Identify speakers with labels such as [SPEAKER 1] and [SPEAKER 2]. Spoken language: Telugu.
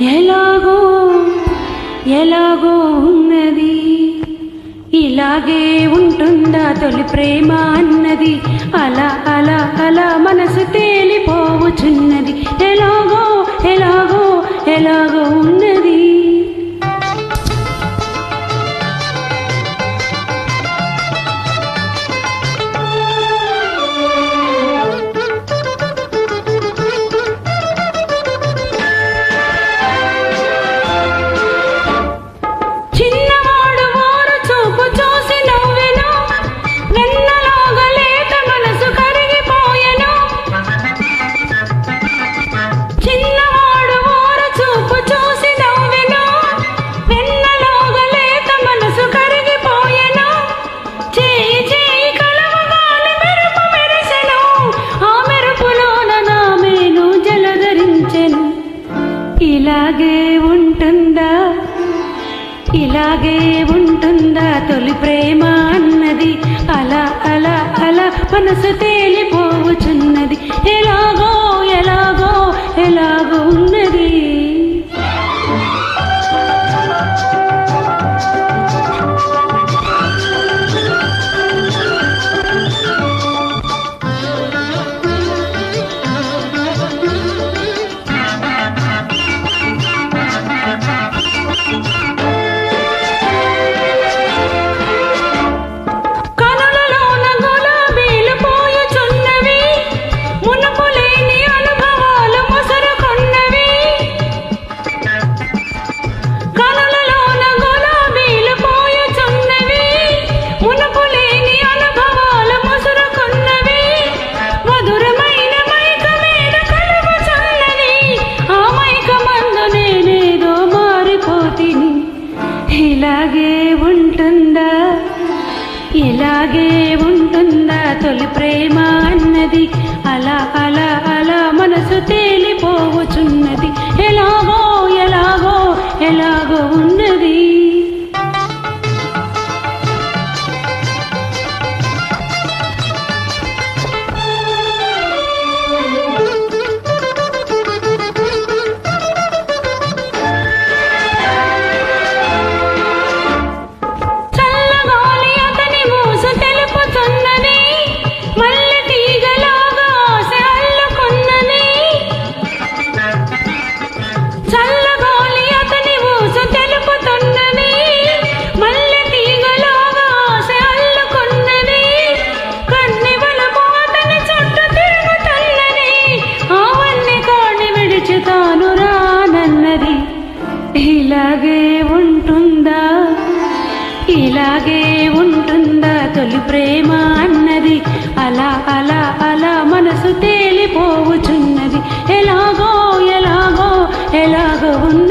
[SPEAKER 1] ఎలాగో ఎలాగో ఉన్నది. ఇలాగే ఉంటుందా తొలి ప్రేమ అన్నది. అలా అలా అలా మనసు తేలిపోవచున్నది ఎలాగో ఎలాగో ఎలాగో ఇలాగే ఉంటుందా తొలి ప్రేమ అన్నది? అలా అలా అలా మనసు తేలిపోవచున్నది ఎలాగో ఇలాగే ఉంటుందా? ఇలాగే ఉంటుందా? తొలి ప్రేమ అన్నది. అలా అలా అలా మనసు తేలిపోవచున్నది ఎలాగో ఎలాగో ఎలాగో అలాగే ఉంటుందా తొలి ప్రేమ అన్నది. అలా అలా అలా మనసు తేలిపోవుచున్నది. ఎలాగో ఎలాగో ఎలాగో ఉంది